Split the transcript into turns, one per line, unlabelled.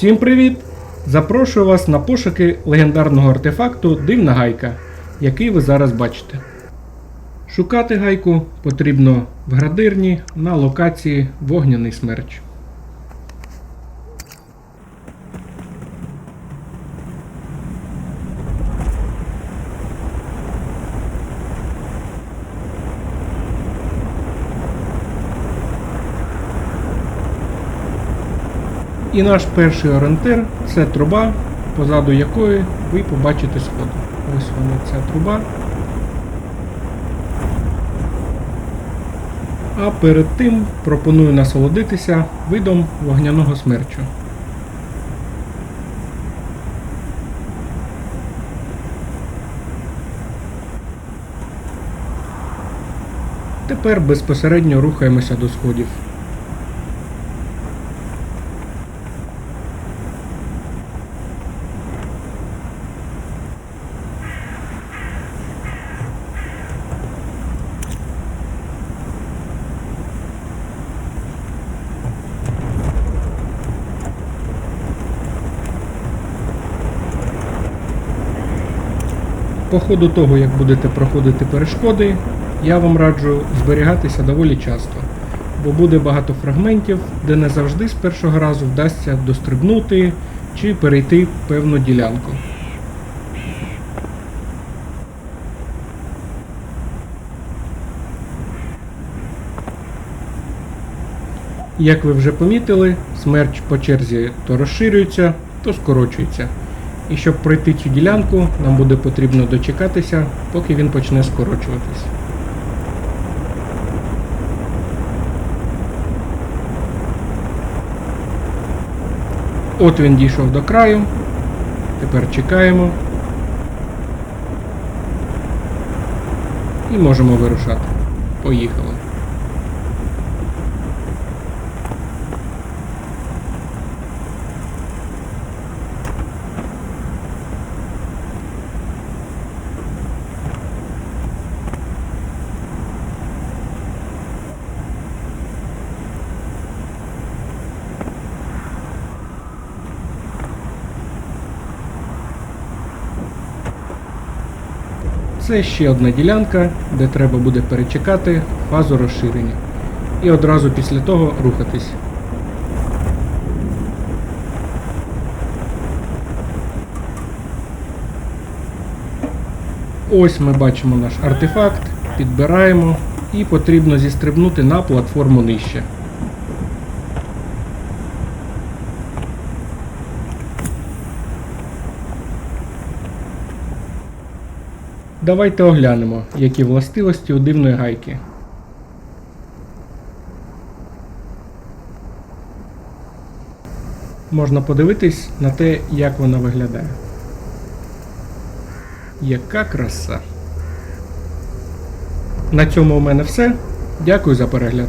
Всім привіт! Запрошую вас на пошуки легендарного артефакту Дивна гайка, який ви зараз бачите. Шукати гайку потрібно в градирні на локації Вогняний смерч. І наш перший орієнтир це труба, позаду якої ви побачите сходи. Ось вона ця труба. А перед тим пропоную насолодитися видом вогняного смерчу. Тепер безпосередньо рухаємося до сходів. По ходу того, як будете проходити перешкоди, я вам раджу зберігатися доволі часто, бо буде багато фрагментів, де не завжди з першого разу вдасться дострибнути чи перейти певну ділянку. Як ви вже помітили, смерч по черзі то розширюється, то скорочується. І щоб пройти цю ділянку, нам буде потрібно дочекатися, поки він почне скорочуватись. От він дійшов до краю. Тепер чекаємо. І можемо вирушати. Поїхали. Це ще одна ділянка, де треба буде перечекати фазу розширення. І одразу після того рухатись. Ось ми бачимо наш артефакт, підбираємо і потрібно зістрибнути на платформу нижче. Давайте оглянемо, які властивості у дивної гайки. Можна подивитись на те, як вона виглядає. Яка краса! На цьому у мене все. Дякую за перегляд.